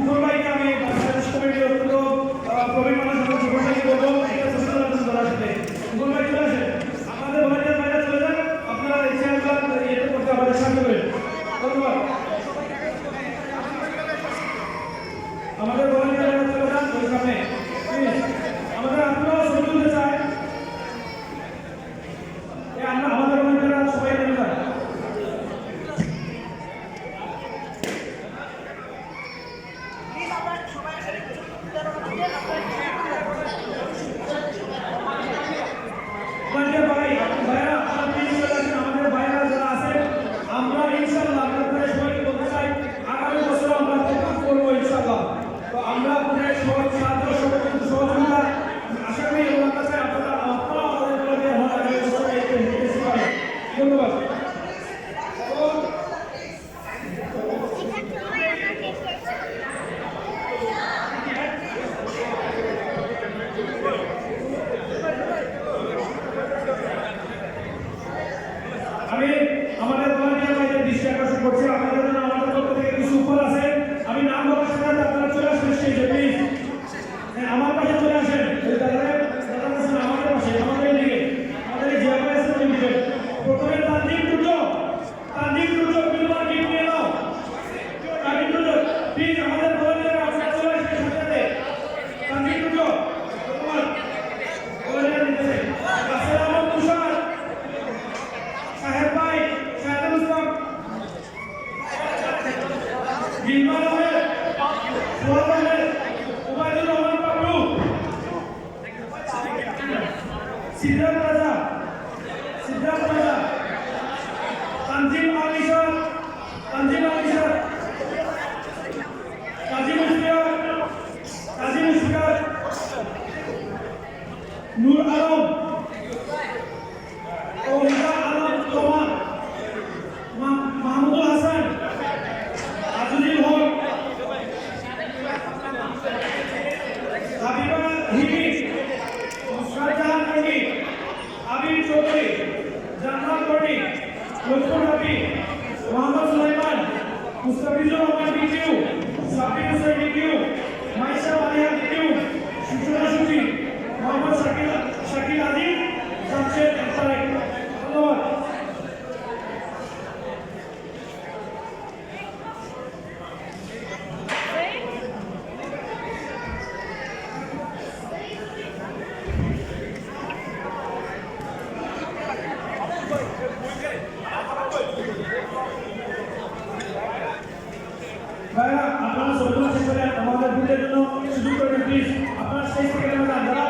Então, por করছি। আপনাদের জন্য আমাদের পক্ষ থেকে কিছু উপহার আছে। আমি নাম বলার সাথে আপনারা চলে আসবেন স্টেজে প্লিজ সোহাগ আহমেদ ওবায়দুর রহমান বাবলু সিদ্ধার্থ রাজা। সিদ্ধার্থ রাজা। তানজিম আলিশার তানজিম হাবিবা হিবি শাহজাহান কর্মী আবির চৌধুরী জান্নাত কর্মী লক্ষ্মণ হাবি মোহাম্মদ আপনারা ছবিগুলো শেষ করে আমাদের ভিড়ের জন্য সুযোগ করে প্লিজ আপনারা সেই থেকে যারা ছবি তুলে ফেলছেন